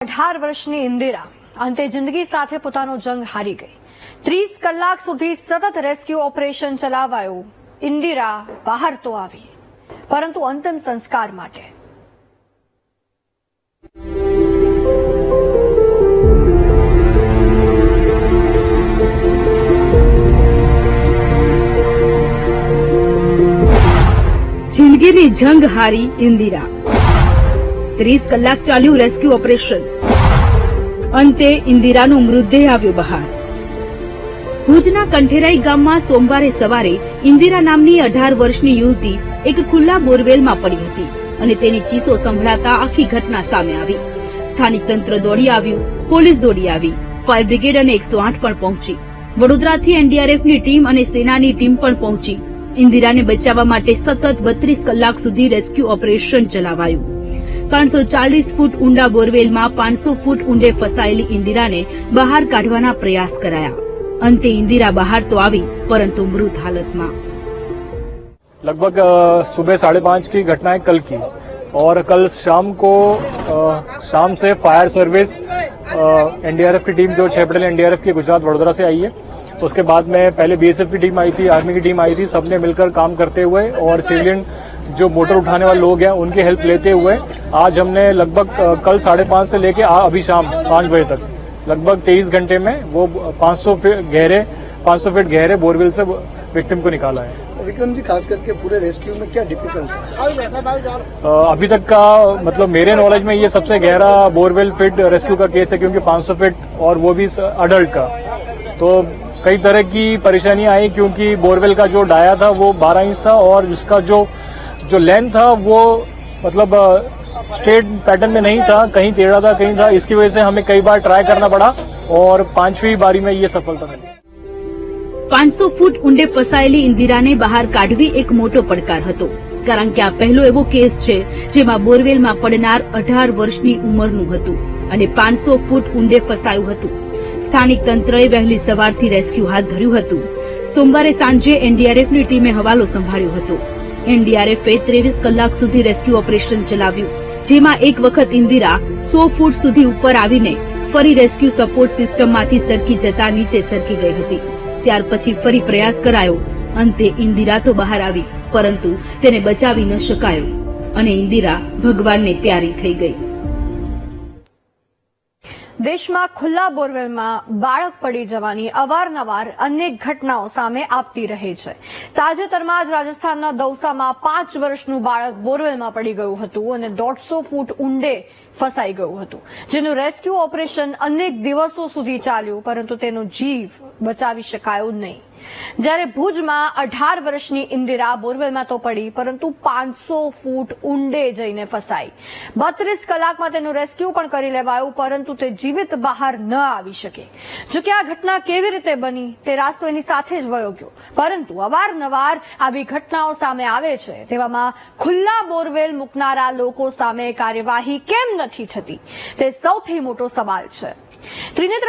અઢાર વર્ષની ઇન્દિરા અંતે જિંદગી સાથે પોતાનો જંગ હારી ગઈ. ત્રીસ કલાક સુધી સતત રેસ્ક્યુ ઓપરેશન ચલાવાયું, ઇન્દિરા બહાર તો આવી. પરંતુ અંતિમ સંસ્કાર માટે. જિંદગીની જંગ હારી ઇન્દિરા. ત્રીસ કલાક ચાલ્યું રેસ્ક્યુ ઓપરેશન. અંતે ઇન્દિરાનો મૃતદેહ આવ્યો બહાર. ભુજના કંઠેરાઈ ગામમાં સોમવારે સવારે ઇન્દિરા નામની અઢાર વર્ષની યુવતી એક ખુલ્લા બોરવેલમાં પડી હતી અને તેની ચીસો સંભળાતા આખી ઘટના સામે આવી. સ્થાનિક તંત્ર દોડી આવ્યું, પોલીસ દોડી આવી, ફાયર બ્રિગેડ અને એકસો આઠ પણ પહોંચી. વડોદરાથી એનડીઆરએફની ટીમ અને સેનાની ટીમ પણ પહોંચી. ઇન્દિરાને બચાવવા માટે સતત બત્રીસ કલાક સુધી રેસ્ક્યુ ઓપરેશન ચલાવાયું. पाँच सौ चालीस फूट ऊंडा बोरवेल में पाँच फूट ऊंडे फसायेली इंदिरा ने बहार काढ़ प्रयास कराया अंत इंदिरा बहार तो आई परंतु मृत हालत में लगभग सुबह साढ़े पाँच की घटना है कल की और कल शाम को शाम से फायर सर्विस एनडीआरएफ की टीम जो छह पटेल एनडीआरएफ की गुजरात वडोदरा से आई है उसके बाद में पहले बीएसएफ की टीम आई थी आर्मी की टीम आई थी सबने मिलकर काम करते हुए और सिविलियन जो मोटर उठाने वाले लोग हैं उनकी हेल्प लेते हुए आज हमने लगभग कल साढ़े पाँच से लेके अभी शाम पाँच बजे तक लगभग तेईस घंटे में वो 500 फीट गहरे 500 फीट गहरे बोरवेल से विक्टिम को निकाला है। विक्रम जी खास करके पूरे रेस्क्यू में क्या डिफ़िकल्ट अभी तक का मतलब मेरे नॉलेज में ये सबसे गहरा बोरवेल फिट रेस्क्यू का केस है क्योंकि 500 फीट और वो भी अडल्ट का। तो कई तरह की परेशानियां आई क्योंकि बोरवेल का जो डाया था वो 12 इंच था और उसका जो जो लेंथ था वो मतलब स्ट्रेट पैटर्न में नहीं था कहीं टेढ़ा था कहीं था इसकी वजह से हमें कई बार ट्राई करना पड़ा और पांचवी बारी में ये सफलता मिली પાંચસો ફૂટ ઊંડે ફસાયેલી ઇન્દિરાને બહાર કાઢવી એક મોટો પડકાર હતો કારણ કે આ પહેલો એવો કેસ છે જેમાં બોરવેલમાં પડનાર અઢાર વર્ષની ઉંમરનું હતું અને પાંચસો ફૂટ ઊંડે ફસાયું હતું સ્થાનિક તંત્રએ વહેલી સવારથી રેસ્ક્યુ હાથ ધર્યું હતું. સોમવારે સાંજે એનડીઆરએફની ટીમે હવાલો સંભાળ્યો હતો. એનડીઆરએફે ત્રેવીસ કલાક સુધી રેસ્ક્યુ ઓપરેશન ચલાવ્યું, જેમાં એક વખત ઇન્દિરા સો ફૂટ સુધી ઉપર આવીને ફરી રેસ્ક્યુ સપોર્ટ સિસ્ટમમાંથી સરકી જતા નીચે સરકી ગઈ હતી. ત્યાર પછી ફરી પ્રયાસ કરાયો. અંતે ઇન્દિરા તો બહાર આવી, પરંતુ તેને બચાવી ન શકાયો. અને ઇન્દિરા ભગવાનને પ્યારી થઈ ગઈ. દેશમાં ખુલ્લા બોરવેલમાં બાળક પડી જવાની અવારનવાર અનેક ઘટનાઓ સામે આવતી રહે છે. તાજેતરમાં જ રાજસ્થાનના દૌસામાં પાંચ વર્ષનું બાળક બોરવેલમાં પડી ગયું હતું અને દોઢસો ફૂટ ઊંડે ફસાઈ ગયું હતું. જેનું રેસ્ક્યુ ઓપરેશન અનેક દિવસો સુધી ચાલ્યું, પરંતુ તેનો જીવ બચાવી શકાયો નહીં. જ્યારે ભુજમાં અઢાર વર્ષની ઇન્દિરા બોરવેલમાં તો પડી, પરંતુ પાંચસો ફૂટ ઊંડે જઈને ફસાઈ. બત્રીસ કલાકમાં તેનું રેસ્ક્યુ પણ કરી લેવાયું, પરંતુ તે જીવિત બહાર ન આવી શકે. જોકે આ ઘટના કેવી રીતે બની, તે રાસ્તો એની સાથે જ વયો ગયો. પરંતુ અવારનવાર આવી ઘટનાઓ સામે આવે છે, તેવામાં ખુલ્લા બોરવેલ મૂકનારા લોકો સામે કાર્યવાહી કેમ નથી થતી? તે સૌથી મોટો સવાલ છે. ત્રિનેત્ર